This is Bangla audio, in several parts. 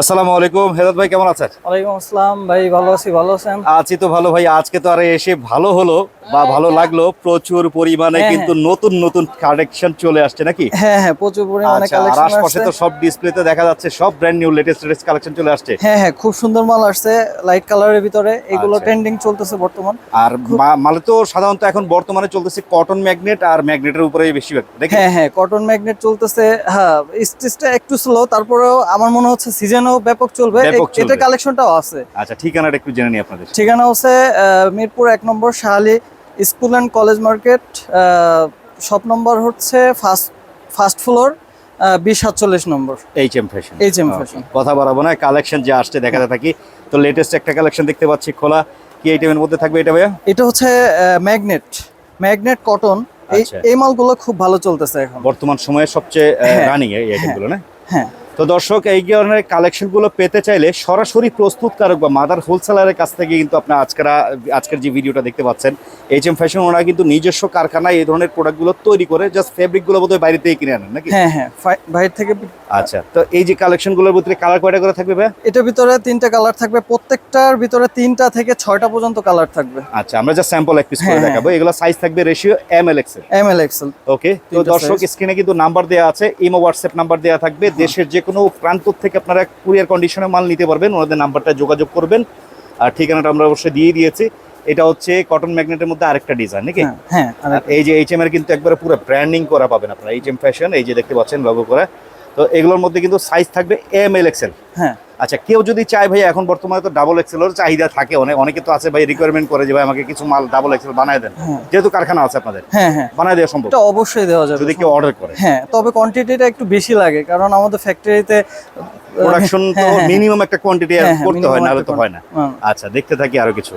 আসসালামু আলাইকুম। হেদাত ভাই কেমন আছেন? ওয়ালাইকুম আসসালাম ভাই ভালো আছি ভালো আছেন? আছি তো ভালো ভাই। আজকে তো আর এসে ভালো হলো বা ভালো লাগল। প্রচুর পরিমাণে হ্যাঁ, কিন্তু নতুন নতুন কালেকশন চলে আসছে নাকি? হ্যাঁ হ্যাঁ প্রচুর পরিমাণে আচ্ছা আর কালেকশন আশপাশে তো সব ডিসপ্লেতে দেখা যাচ্ছে সব brand new latest latest collection চলে আসছে। হ্যাঁ হ্যাঁ খুব সুন্দর মাল আসছে লাইট কালারের ভিতরে। এগুলো আচ্ছা। ট্রেন্ডিং চলতেছে বর্তমান। আর মালে তো সাধারণত এখন বর্তমানে চলতেছে কটন ম্যাগনেট আর ম্যাগনেটের উপরে বেশিরভাগ দেখি হ্যাঁ হ্যাঁ কটন ম্যাগনেট চলতেছে হ্যাঁ স্টিচটা একটু স্লো তারপরেও আমার মনে হচ্ছে সিজনও ব্যাপক চলবে। এটা কালেকশনটাও আছে। আচ্ছা ঠিকানাটা একটু জেনে নিই আপনাদের। ঠিকানা হচ্ছে মিরপুর এক নম্বর Shahali school and college market shop নম্বর হচ্ছে ফার্স্ট ফার্স্ট ফ্লোর বিশ সাতচল্লিশ নম্বর। H M fashion H&M Fashion। কথা বাড়াবো না কালেকশন যে আসছে দেখাতে থাকি। তো লেটেস্ট একটা কালেকশন দেখতে পাচ্ছি খোলা। কি আইটেমের মধ্যে থাকবে এটা ভাইয়া? এটা হচ্ছে ম্যাগনেট ম্যাগনেট কটন এই মালগুলো খুব ভালো চলতেছে এখন। বর্তমান সময়ে সবচেয়ে হ্যাঁ, রানিং এই আইটেমগুলো না? হ্যাঁ। তো দর্শক এই ধরনের কালেকশনগুলো পেতে চাইলে সরাসরি প্রস্তুতকারক বা মাদার হোলসেলারের কাছ থেকে কিন্তু আপনার আজকের আজকের যে ভিডিওটা দেখতে পাচ্ছেন এইচ এম ফ্যাশন ওনারা কিন্তু নিজস্ব কারখানায় এই ধরনের প্রোডাক্টগুলো তৈরি করে জাস্ট ফেব্রিকগুলো বোধহয় বাইরে থেকে কিনে আনেন নাকি? হ্যাঁ হ্যাঁ বাইরে থেকে আচ্ছা তো এই যে কালেকশনগুলোর ভিতরে কালার কয়টা করে থাকবে ভাই এটার ভিতরে তিনটা কালার থাকবে প্রত্যেকটার ভিতরে তিনটা থেকে ছয়টা পর্যন্ত কালার থাকবে। আচ্ছা আমরা যা স্যাম্পল এক পিস করে হ্যাঁ, হ্যাঁ। দেখাবো। এগুলো সাইজ থাকবে ratio M L XL M L XL okay তো দর্শক। স্ক্রিনে কিন্তু নাম্বার দেওয়া আছে ইমো হোয়াটসঅ্যাপ নাম্বার দেওয়া থাকবে দেশের যে কোনো প্রান্ত থেকে আপনারা কুরিয়ার কন্ডিশনে মাল নিতে পারবেন ওনাদের নাম্বারটা যোগাযোগ করবেন। আর ঠিকানাটা আমরা অবশ্যই দিয়ে দিয়েছি। এটা হচ্ছে কটন ম্যাগনেটের মধ্যে আরেকটা ডিজাইন নাকি? হ্যাঁ হ্যাঁ এই যে এইচ এম এর কিন্তু একবারে পুরো ব্র্যান্ডিং করা পাবেন আপনারা। এইচ এম ফ্যাশন এই যে দেখতে পাচ্ছেন লগো করা। তো এগুলোর মধ্যে কিন্তু সাইজ থাকবে এম এল এক্সেল হ্যাঁ। আচ্ছা কেউ যদি চায় ভাই এখন বর্তমানে তো ডাবল এক্সেলের চাহিদা থাকে অনেক অনেকে তো আছে ভাই রিকোয়ারমেন্ট করে যে ভাই আমাকে কিছু মাল ডাবল এক্সেল বানায় দেন। হ্যাঁ। যেহেতু কারখানা আছে আপনাদের হ্যাঁ হ্যাঁ। বানায় দেওয়া সম্ভব। অবশ্যই দেওয়া যাবে। যদি কেউ অর্ডার করে। হ্যাঁ তবে কোয়ান্টিটিটা একটু বেশি লাগে কারণ আমাদের ফ্যাক্টরিতে প্রোডাকশন তো হ্যাঁ, হ্যাঁ। মিনিমাম একটা কোয়ান্টিটি হ্যাঁ, হ্যাঁ, করতে হয় না হলে তো হয় না। আচ্ছা দেখতে থাকি আরও কিছু।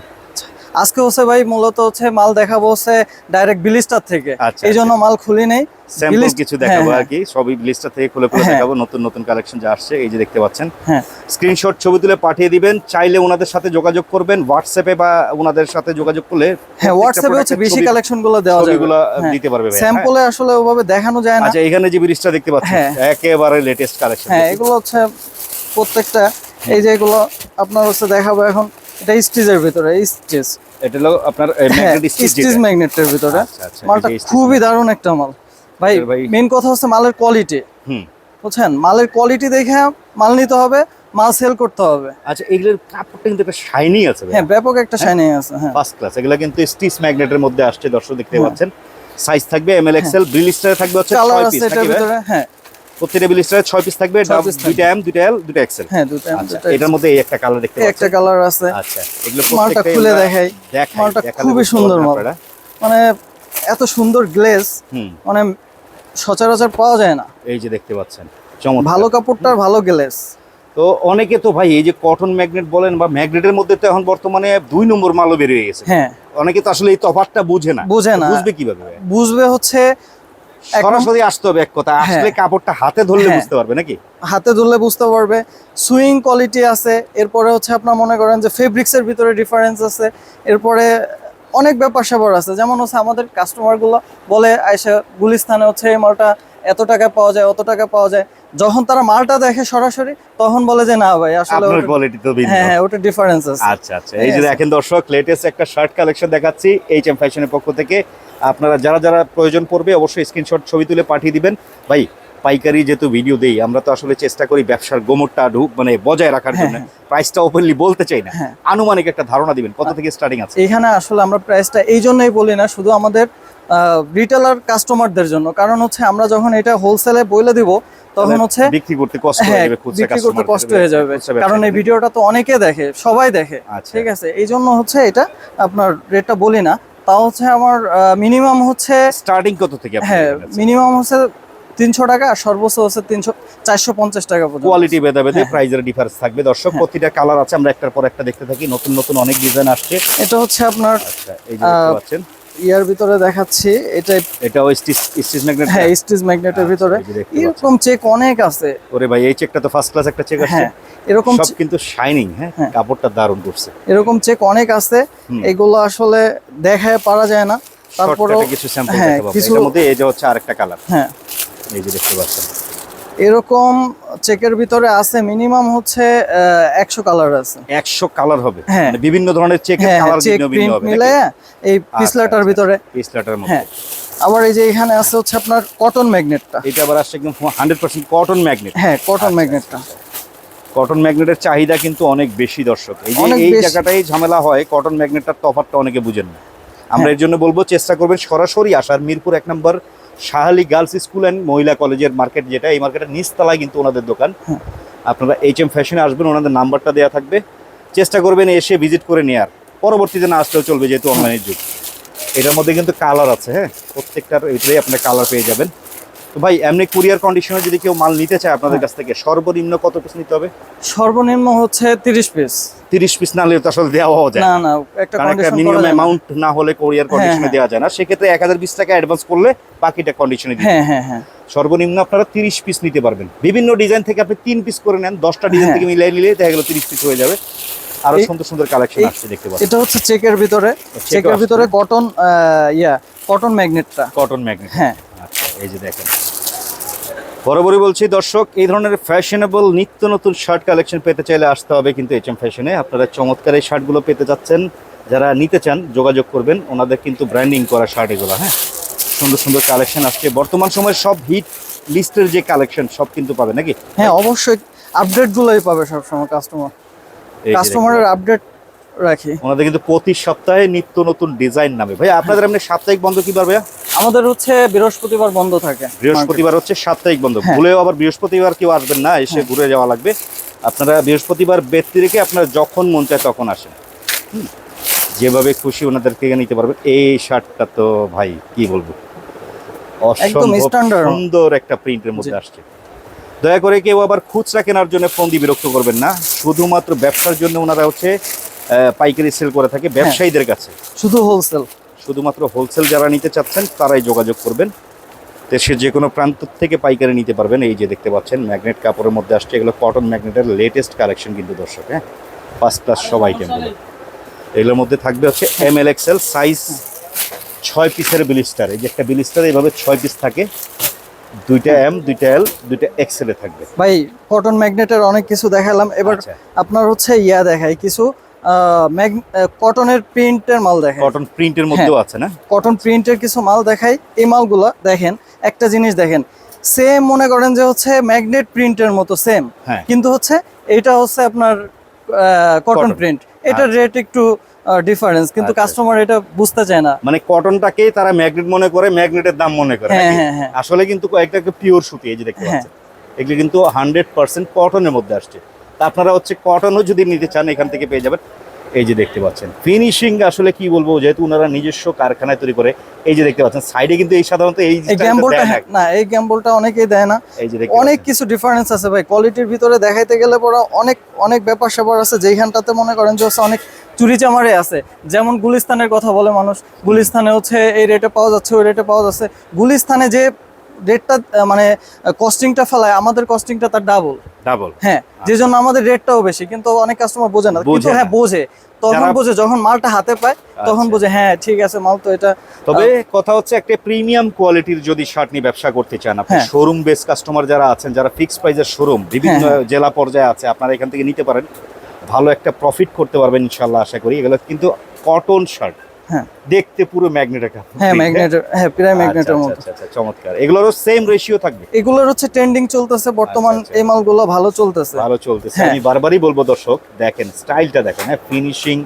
আজকে হচ্ছে ভাই মূলত হচ্ছে মাল দেখাবো হচ্ছে ডাইরেক্ট বিলিস্টার থেকে। আচ্ছা, এই জন্য মাল খুলি নেই। স্যাম্পল কিছু দেখাবো হ্যাঁ, আর কি। সবই লিস্টটা থেকে খুলে খুলে হ্যাঁ। দেখাবো। নতুন নতুন কালেকশন যা আসছে এই যে দেখতে পাচ্ছেন। হ্যাঁ। স্ক্রিনশট ছবি তুলে পাঠিয়ে দিবেন। চাইলে ওনাদের সাথে যোগাযোগ করবেন। হোয়াটসঅ্যাপে বা ওনাদের সাথে যোগাযোগ করলে হ্যাঁ হোয়াটসঅ্যাপে হচ্ছে বেশি কালেকশনগুলো দেওয়া যাবে। হ্যাঁ। দিতে পারবে স্যাম্পলে আসলে ওভাবে দেখানো যায় হ্যাঁ? না। আচ্ছা এখানে যে ব্রিজটা দেখতে পাচ্ছেন হ্যাঁ। একেবারে লেটেস্ট কালেকশন হ্যাঁ এগুলো হচ্ছে প্রত্যেকটা। এই যে এগুলো আপনার হচ্ছে দেখাবো এখন। এটা স্টিজের ভিতরে স্টিচ এটা হলো আপনার হ্যাঁ স্টিচ স্টিচ ম্যাগনেটের ভিতরে। আচ্ছা, আচ্ছা, মালটা খুবই দারুণ একটা মাল। ভাই মেন কথা হচ্ছে মালের কোয়ালিটি হুম। বুঝছেন? মালের কোয়ালিটি দেখে মাল নিতে হবে মাল সেল করতে হবে। আচ্ছা এগুলোর কাপড়টা কিন্তু একটা শাইনি আছে হ্যাঁ ব্যাপক একটা শাইনিং আছে হ্যাঁ। ফার্স্ট ক্লাস এগুলো কিন্তু স্টিচ ম্যাগনেটের মধ্যে আসছে দর্শক দেখতে হ্যাঁ। পাচ্ছেন। সাইজ থাকবে এম এল এক্সেল ব্রিলিস্টারে থাকবে হচ্ছে কালার ছয় পিস এটার ভিতরে হ্যাঁ। প্রত্যেকটা ব্রিলিস্টারে ছয় পিস থাকবে ছয় piece দুইটা এম দুইটা এল দুইটা এক্সেল হ্যাঁ আচ্ছা এটার মধ্যে এই একটা কালার দেখতে একটা কালার আছে। আচ্ছা এগুলো মালটা খুলে দেখাই। মালটা খুবই সুন্দর মাল। মানে এত সুন্দর গ্লেজ মানে সচরাচর পাওয়া যায় না। এই যে দেখতে পাচ্ছেন চমৎকার। ভালো কাপড়টার ভালো গ্লেজ তো অনেকে তো ভাই এই যে কটন ম্যাগনেট বলেন বা ম্যাগনেটের মধ্যে তো এখন বর্তমানে দুই নম্বর মালও বেরিয়ে গেছে। হ্যাঁ। অনেকে তো আসলে এই তফাতটা বুঝে না। বুঝে না। বুঝবে কীভাবে? বুঝবে হচ্ছে সরাসরি আসতে হবে এক কথা। আসলে কাপড়টা হাতে ধরলে হ্যাঁ। বুঝতে পারবে নাকি? হাতে ধরলে বুঝতে পারবে। সুইং কোয়ালিটি আছে। এরপরে হচ্ছে আপনার মনে করেন যে ফেব্রিক্সের ভিতরে ডিফারেন্স আছে। এরপরে অনেক ব্যাপার স্যাপার আছে। যেমন হচ্ছে আমাদের কাস্টমারগুলো বলে আইসা গুলিস্তানে হচ্ছে এই মালটা এত টাকা পাওয়া যায় অত টাকা পাওয়া যায়। যখন তারা মালটা দেখে সরাসরি তখন বলে যে না ভাই আসলে আপনার কোয়ালিটি তো ভিন্ন। হ্যাঁ হ্যাঁ ওটা ডিফারেন্স আছে আচ্ছা আচ্ছা। এই যে দেখেন দর্শক লেটেস্ট একটা শার্ট কালেকশন দেখাচ্ছি এইচএম ফ্যাশনের পক্ষ থেকে। আপনারা যারা যারা প্রয়োজন পড়বে অবশ্যই স্ক্রিনশট ছবি তুলে পাঠিয়ে দিবেন। ভাই পাইকারি যেহেতু ভিডিও দেই আমরা তো আসলে চেষ্টা করি ব্যবসার গোমরটা ঢুক মানে বজায় রাখার হ্যাঁ, জন্য। প্রাইসটা ওপেনলি বলতে চাই না। হ্যাঁ। আনুমানিক একটা ধারণা দিবেন কত থেকে স্টার্টিং আছে? এখানে আসলে আমরা প্রাইসটা এই জন্যই বলি না শুধু আমাদের রিটেলার কাস্টমারদের জন্য। কারণ হচ্ছে আমরা যখন এটা হোলসেলে বলে দিব তখন হচ্ছে বিক্রি করতে কষ্ট হয়ে হ্যাঁ যাবে খুচরা বিক্রি করতে কষ্ট হয়ে যাবে। কারণ এই ভিডিওটা তো অনেকে দেখে সবাই দেখে। আচ্ছা। ঠিক আছে? এই জন্য হচ্ছে এটা আপনার রেটটা বলি না। তাও হচ্ছে আমার মিনিমাম হচ্ছে স্টার্টিং কত থেকে আপনি হ্যাঁ মিনিমাম হচ্ছে তিনশো টাকা আর সর্বোচ্চ হচ্ছে তিনশো চারশো পঞ্চাশ টাকা পর্যন্ত। কোয়ালিটি ভেদে ভেদে হ্যাঁ। প্রাইজের ডিফারেন্স থাকবে। দর্শক হ্যাঁ। প্রতিটা কালার আছে আমরা একটার পর একটা দেখতে থাকি। নতুন নতুন অনেক ডিজাইন আসছে। এটা হচ্ছে আপনার আচ্ছা পাচ্ছেন। ইয়ার ভিতরে দেখাচ্ছি এটা এটাও স্টিচ স্টিচ ম্যাগনেট হ্যাঁ স্টিচ ম্যাগনেটের আচ্ছা, ভিতরে। এরকম চেক অনেক আছে। ওরে ভাই এই চেকটা তো ফার্স্ট ক্লাস একটা চেক আছে হ্যাঁ এরকম সব কিন্তু শাইনিং হ্যাঁ? হ্যাঁ। কাপড়টা দারুণ করছে। এরকম চেক অনেক আছে। এগুলো আসলে দেখায় পারা যায় না। তারপরে কিছু স্যাম্পল হ্যাঁ, দেখাবো কিছু- মধ্যে এই যে হচ্ছে আরেকটা কালার হ্যাঁ। এই যে দেখতে পাচ্ছেন। এরকম চেকের ভিতরে আছে মিনিমাম হচ্ছে একশো কালার আছে। একশো কালার হবে। হ্যাঁ। মানে বিভিন্ন ধরনের চেকের হ্যাঁ কালার হবে মিলে এই পিসলাটার আচ্ছা। ভিতরে। পিসলাটার মধ্যে। হ্যাঁ। আবার এই যে এখানে আছে হচ্ছে আপনার কটন ম্যাগনেটটা এটা আবার আসছে একদম হান্ড্রেড পার্সেন্ট কটন ম্যাগনেট হ্যাঁ কটন আচ্ছা, ম্যাগনেটটা কটন ম্যাগনেটের চাহিদা কিন্তু অনেক বেশি দর্শক। এই যে এই জায়গাটাই ঝামেলা হয় কটন ম্যাগনেটটার তফাৎটা অনেকে বুঝেন না। আমরা হ্যাঁ। এর জন্য বলব চেষ্টা করবেন সরাসরি আসার। মিরপুর এক নম্বর শাহালি গার্লস স্কুল অ্যান্ড মহিলা কলেজের মার্কেট যেটা এই মার্কেটের নিচতলায় কিন্তু ওনাদের দোকান। হ্যাঁ। আপনারা এইচ এম ফ্যাশনে আসবেন ওনাদের নাম্বারটা দেওয়া থাকবে। চেষ্টা করবেন এসে ভিজিট করে নেওয়ার পরবর্তীতে না আসলেও চলবে যেহেতু অনলাইনের যুগ। এটার মধ্যে কিন্তু কালার আছে হ্যাঁ? প্রত্যেকটার এটাই আপনার কালার পেয়ে যাবেন। তো ভাই এমনি কুরিয়ার কন্ডিশনে যদি কেউ মাল নিতে চায় আপনাদের কাছ থেকে সর্বনিম্ন কত পিস নিতে হবে? সর্বনিম্ন হচ্ছে তিরিশ পিস তিরিশ পিস না হলে তো আসলে দেওয়াও যায় না। না একটা একটা কন্ডিশন মিনিমাম অ্যামাউন্ট না। হলে কোরিয়ার কন্ডিশনে হ্যাঁ। দেওয়া যায় না। সেক্ষেত্রে এক হাজার বিশ টাকা অ্যাডভান্স করলে বাকিটা কন্ডিশনে দিতে হ্যাঁ হ্যাঁ হ্যাঁ। সর্বনিম্ন আপনারা তিরিশ পিস নিতে পারবেন। বিভিন্ন ডিজাইন থেকে আপনি তিন পিস করে নেন। দশটা ডিজাইন হ্যাঁ। থেকে মিলিয়ে নিলে দেখা গেল তিরিশ পিস হয়ে যাবে। আরও সুন্দর সুন্দর কালেকশন আসছে দেখতে পাচ্ছেন। এটা হচ্ছে চেকের ভিতরে। চেকের। ভিতরে কটন ইয়া কটন ম্যাগনেটটা কটন ম্যাগনেট হ্যাঁ। এই যে দেখেন। বরাবরই বলছি দর্শক এই ধরনের ফ্যাশনেবল নিত্য নতুন শার্ট কালেকশন পেতে চাইলে আসতে হবে কিন্তু এইচ এম ফ্যাশনে আপনারা চমৎকার এই শার্টগুলো পেতে যাচ্ছেন। যারা নিতে চান যোগাযোগ করবেন। ওনাদের কিন্তু ব্র্যান্ডিং করা শার্ট এগুলো হ্যাঁ? সুন্দর সুন্দর কালেকশন আসছে। বর্তমান সময়ের সব হিট লিস্টের যে কালেকশন সব কিন্তু পাবে নাকি? হ্যাঁ অবশ্যই। আপডেটগুলোই পাবে সবসময় কাস্টমার কাস্টমারের আপডেট রাখি। ওনাদের কিন্তু প্রতি সপ্তাহে নিত্য নতুন ডিজাইন নামে। ভাই আপনাদের এমনি সাপ্তাহিক বন্ধ কি পারবে আমাদের হচ্ছে বৃহস্পতিবার বন্ধ থাকে। বৃহস্পতিবার হচ্ছে সাপ্তাহিক বন্ধ। হ্যাঁ। ভুলেও আবার বৃহস্পতিবার কেউ আসবেন না এসে ঘুরে যাওয়া লাগবে। আপনারা বৃহস্পতিবার ব্যক্তি রেখে আপনারা যখন মন চায় তখন আসেন। যেভাবে খুশি ওনাদের থেকে নিতে পারবেন এই শার্টটা তো ভাই কি বলব? সুন্দর একটা প্রিন্টের মধ্যে আসছে। দয়া করে কেউ আবার খুচরা কেনার জন্য ফোন দিয়ে বিরক্ত করবেন না। শুধুমাত্র ব্যবসার জন্য ওনারা হচ্ছে পাইকারি সেল করে থাকে ব্যবসায়ীদের কাছে। শুধু হোলসেল শুধুমাত্র হোলসেল যারা নিতে চাচ্ছেন তারাই যোগাযোগ করবেন। দেশের যে কোনো প্রান্ত থেকে পাইকারি নিতে পারবেন। এই যে দেখতে পাচ্ছেন ম্যাগনেট কাপড়ের মধ্যে আসছে। এগুলো কটন ম্যাগনেটের লেটেস্ট কালেকশন কিন্তু দর্শক হ্যাঁ? ফার্স্ট ক্লাস সব আইটেমগুলো এগুলোর মধ্যে থাকবে হচ্ছে এম এল এক্সেল সাইজ ছয় পিসের বিলিস্টার এই যে একটা বিলিস্টার এইভাবে ছয় পিস থাকে। দুইটা এম দুইটা এল দুইটা এক্সেলে থাকবে। ভাই কটন ম্যাগনেটের অনেক কিছু দেখালাম। এবার আচ্ছা। আপনার হচ্ছে ইয়া দেখাই কিছু। কটনের প্রিন্টের মাল দেখাই কটন প্রিন্টের মধ্যেও হ্যাঁ। আছে না? কটন প্রিন্টের কিছু মাল দেখাই। এই মালগুলো দেখেন একটা জিনিস দেখেন। সেম মনে করেন যে হচ্ছে ম্যাগনেট প্রিন্টের মতো সেম হ্যাঁ। কিন্তু হচ্ছে এটা হচ্ছে আপনার কটন প্রিন্ট এটার রেট একটু ডিফারেন্স কিন্তু আচ্ছা। কাস্টমার এটা বুঝতে চায় না। মানে কটনটাকে তারা ম্যাগনেট মনে করে ম্যাগনেটের দাম মনে করে হ্যাঁ আসলে কিন্তু কয়েকটা পিওর সুতি এই যে দেখতে। পাচ্ছেন। এগুলো কিন্তু হান্ড্রেড পার্সেন্ট কটনের মধ্যে আসছে। তা আপনারা হচ্ছে কটনও যদি নিতে চান এখান থেকে পেয়ে যাবেন। এই যে দেখতে পাচ্ছেন ফিনিশিং আসলে কি বলব যেহেতু ওনারা নিজস্ব কারখানায় তৈরি করে এই যে দেখতে পাচ্ছেন সাইডে কিন্তু এই সাধারণত এই গ্যাম্বলটা না। এই গ্যাম্বলটা অনেকেই দেয় না। এই যে অনেক কিছু ডিফারেন্স আছে ভাই কোয়ালিটির ভিতরে দেখাইতে গেলে পরে অনেক অনেক ব্যাপার স্যাপার আছে যেইখানটাতে মনে করেন যে অনেক চুরি চামারে আছে। যেমন গুলিস্তানের কথা বলে মানুষ গুলিস্তানে হচ্ছে এই রেটে পাওয়া যাচ্ছে ওই রেটে পাওয়া যাচ্ছে। গুলিস্তানে যে রেটটা মানে কস্টিংটা ফেলায় আমাদের কস্টিংটা তার ডাবল ডাবল হ্যাঁ যে জন্য আমাদের রেটটাও বেশি কিন্তু অনেক কাস্টমার বোঝে না। কিন্তু হ্যাঁ বোঝে। তখন বোঝে যখন মালটা হাতে পায় তখন আচ্ছা। বোঝে হ্যাঁ ঠিক আছে মাল তো এটা তবে কথা হচ্ছে একটা প্রিমিয়াম কোয়ালিটির যদি শার্ট নিয়ে ব্যবসা করতে চান আপনি। শোরুম বেস কাস্টমার যারা আছেন যারা ফিক্স প্রাইজের শোরুম বিভিন্ন হ্যাঁ, জেলা পর্যায়ে আছে আপনারা এখান থেকে নিতে পারেন। ভালো একটা প্রফিট করতে পারবেন ইনশাল্লাহ আশা করি। এগুলো কিন্তু কটন শার্ট হ্যাঁ। দেখতে পুরো ম্যাগনেটের হ্যাঁ ম্যাগনেটের হ্যাঁ? প্রায় ম্যাগনেটের মতো। আচ্ছা আচ্ছা চমৎকার। এগুলোরও সেম রেশিও থাকবে? এগুলোর হচ্ছে ট্রেন্ডিং চলতেছে বর্তমান আচ্ছা, আচ্ছা। এই মালগুলো ভালো চলতেছে। ভালো চলতেছে। হ্যাঁ। আমি বারবারই বলব দর্শক দেখেন স্টাইলটা দেখেন হ্যাঁ ফিনিশিং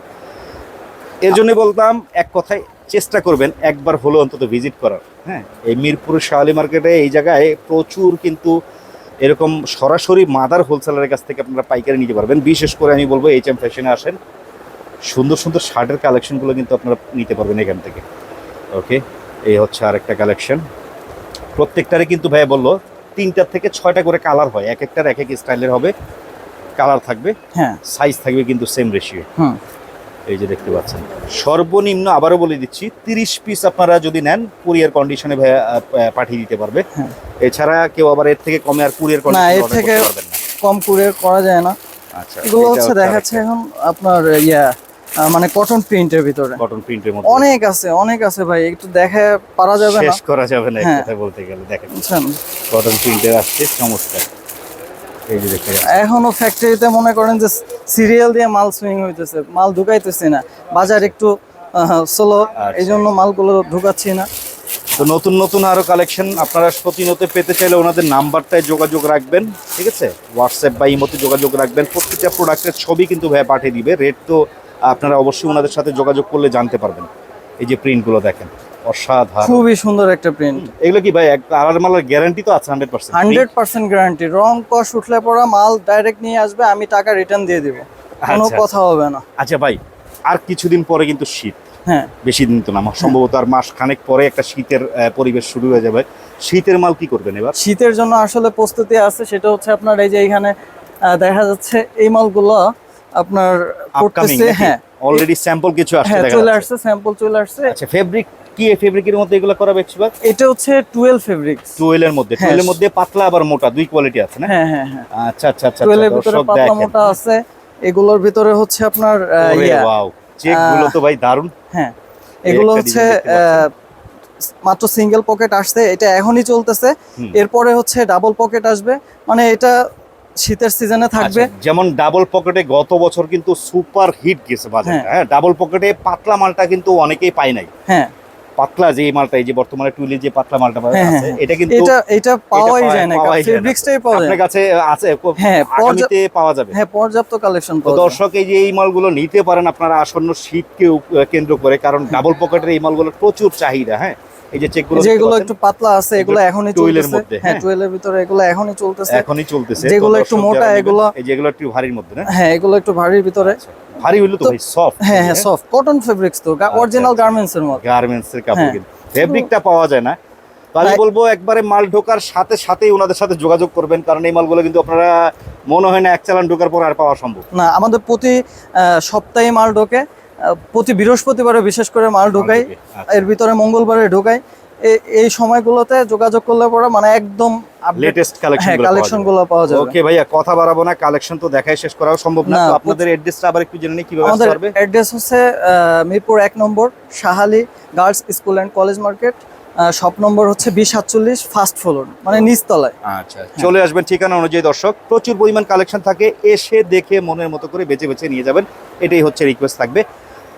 এর জন্য বলতাম এক কথায় চেষ্টা করবেন একবার হলো অন্তত ভিজিট করার। হ্যাঁ এই মিরপুর শাহালি মার্কেটে এই জায়গায় প্রচুর কিন্তু এরকম সরাসরি মাদার হোলসেলারের কাছ থেকে আপনারা পাইকারি নিতে পারবেন। বিশেষ করে আমি বলব এইচ এম ফ্যাশনে আসেন সুন্দর সুন্দর শার্টের কালেকশনগুলো কিন্তু আপনারা নিতে পারবেন এখান থেকে। ওকে এই হচ্ছে আরেকটা কালেকশন প্রত্যেকটারে কিন্তু ভাইয়া বলল তিনটার থেকে ছয়টা করে কালার হয়। এক একটার এক এক স্টাইলের হবে। কালার থাকবে হ্যাঁ। সাইজ থাকবে কিন্তু সেম রেশিও হুম। এই যে দেখতে পাচ্ছেন। সর্বনিম্ন আবারও বলে দিচ্ছি তিরিশ পিস আপনারা যদি নেন কুরিয়ার কন্ডিশনে পাঠিয়ে দিতে পারবে। হ্যাঁ। এছাড়া কেউ আবার এর থেকে কমে আর কুরিয়ার না, এর থেকে- কম কুরিয়ার করা যায় না। আচ্ছা এগুলো হচ্ছে দেখাচ্ছে এখন আপনার ইয়া মানে কটন প্রিন্টের ভিতরে। কটন প্রিন্টের মধ্যে। অনেক আছে অনেক আছে ভাই একটু দেখে পারা যাবে না? শেষ করা যাবে না হ্যাঁ। বলতে গেলে দেখেন। কটন প্রিন্টের আসছে চমৎকার। এই যে দেখতে এখনও ফ্যাক্টরিতে মনে করেন যে সিরিয়াল দিয়ে মাল সুইং হইতেছে মাল ঢুকাইতেছি না। বাজার একটু স্লো আচ্ছা। এই জন্য মালগুলো ঢুকাচ্ছি না। তো নতুন নতুন আরও কালেকশন আপনারা প্রতিনিয়ত পেতে চাইলে ওনাদের নাম্বারটায় যোগাযোগ রাখবেন ঠিক আছে? হোয়াটসঅ্যাপ বা ইমোতে যোগাযোগ রাখবেন প্রত্যেকটা প্রোডাক্টের ছবি কিন্তু ভাই পাঠিয়ে দিবে। রেট তো আপনারা অবশ্যই ওনাদের সাথে যোগাযোগ করলে জানতে পারবেন। এই যে প্রিন্টগুলো দেখেন অসাধারণ। খুবই সুন্দর একটা প্রিন্ট এগুলো কি ভাই মালার গ্যারান্টি তো আছে hundred percent hundred percent guarantee রং কস উঠলে পড়া মাল ডাইরেক্ট নিয়ে আসবে আমি টাকা রিটার্ন দিয়ে দিব। কোনো আচ্ছা, কথা হবে না। আচ্ছা ভাই আর কিছুদিন পরে কিন্তু শীত। হ্যাঁ। বেশি দিন তো না সম্ভবত আর মাস খানেক পরে একটা শীতের পরিবেশ শুরু হয়ে যাবে। শীতের মাল কি করবেন এবার? শীতের জন্য আসলে প্রস্তুতি আছে সেটা হচ্ছে আপনার এই যে এখানে দেখা যাচ্ছে এই মালগুলো আপনার করতেছে হ্যাঁ। অলরেডি স্যাম্পল কিছু আসছে হ্যাঁ চলে আসছে স্যাম্পল চলে আসছে। আচ্ছা ফেব্রিক কি এই ফেব্রিকের মধ্যে এগুলো করা বেশিরভাগ? এটা হচ্ছে টুয়েলভ ফেব্রিক্স টুয়েলের মধ্যে। হ্যাঁ। টুয়েলের মধ্যে পাতলা আবার মোটা দুই কোয়ালিটি আছে না? হ্যাঁ হ্যাঁ হ্যাঁ। আচ্ছা আচ্ছা আচ্ছা টুয়েলের ভিতরে পাতলা মোটা আছে। এগুলোর ভিতরে হচ্ছে আপনার ইয়া। ওয়াও চেকগুলো তো ভাই দারুণ হ্যাঁ। এগুলো হচ্ছে মাত্র সিঙ্গেল পকেট আসছে এটা এখনই চলতেছে। এরপরে হচ্ছে ডাবল পকেট আসবে। মানে এটা শীতের সিজনে থাকবে। আচ্ছা, যেমন ডাবল পকেটে গত বছর কিন্তু সুপার হিট গেছে বাজারে হ্যাঁ। হ্যাঁ ডাবল পকেটে পাতলা মালটা কিন্তু অনেকেই পায় নাই। হ্যাঁ। পাতলা যে মালটা এই যে বর্তমানে টুইলে যে পাতলা মালটা পাওয়া হ্যাঁ, আছে হ্যাঁ, এটা কিন্তু এটা এটা পাওয়াই পাওয়া- যায় না ফেব্রিক্সটাই পাওয়া যায় আপনার কাছে আছে হ্যাঁ, পর্যা- আগামীতে পাওয়া যাবে। হ্যাঁ পর্যাপ্ত কালেকশন তো পাওয়া দর্শক এই যে এই মালগুলো নিতে পারেন আপনারা আসন্ন শীতকে কেন্দ্র করে কারণ ডাবল পকেটের এই মালগুলোর প্রচুর চাহিদা হ্যাঁ। এই যে চেকগুলো যেগুলো একটু পাতলা আছে এগুলো এখনই চলতেছে। হ্যাঁ হ্যাঁ। টুয়েলের ভিতরে এগুলো এখনই চলতেছে। এখনই চলতেছে যেগুলো একটু মোটা, এগুলো- এই যেগুলো একটু ভারীর মধ্যে না? হ্যাঁ এগুলো একটু ভারীর ভিতরে। ভারী হইল তো ভাই সফট হ্যাঁ হ্যাঁ সফট কটন ফেব্রিক্স তো অরিজিনাল আচ্ছা। গার্মেন্টস এর মতো গার্মেন্টস এর কাপড় হ্যাঁ। কিন্তু। ফেব্রিকটা পাওয়া যায় না। আমি বলব একবারে মাল ঢোকার সাথে সাথেই ওনাদের সাথে যোগাযোগ করবেন কারণ এই মালগুলো কিন্তু আপনারা মনে হয় না এক চালান ঢোকার পর আর পাওয়া সম্ভব। না আমাদের প্রতি সপ্তাহে মাল ঢোকে। প্রতি বৃহস্পতিবারে বিশেষ করে মাল ঢোকাই আচ্ছা। এর ভিতরে মঙ্গলবারে ঢোকাই এই সময়গুলোতে যোগাযোগ করলে পরে মানে একদম লেটেস্ট কালেকশন কালেকশনগুলো পাওয়া যাবে। ওকে ভাইয়া কথা বাড়াবো না কালেকশন তো দেখাই শেষ করাও সম্ভব না। আপনাদের অ্যাড্রেসটা আবার একটু জেনে নিই কীভাবে আসতে পারবে? অ্যাড্রেস হচ্ছে মিরপুর এক নম্বর Shahali girls school and college market shop নম্বর হচ্ছে বিশ সাতচল্লিশ ফার্স্ট ফ্লোর মানে নিচতলায়। আচ্ছা চলে আসবেন ঠিকানা অনুযায়ী দর্শক। প্রচুর পরিমাণ কালেকশন থাকে এসে দেখে মনের মতো করে বেছে বেছে নিয়ে যাবেন। এটাই হচ্ছে রিকোয়েস্ট থাকবে।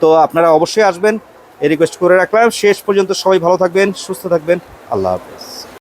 তো আপনারা অবশ্যই আসবেন, এই রিকোয়েস্ট করে রাখলাম। শেষ পর্যন্ত সবাই ভালো থাকবেন, সুস্থ থাকবেন। আল্লাহ হাফেজ।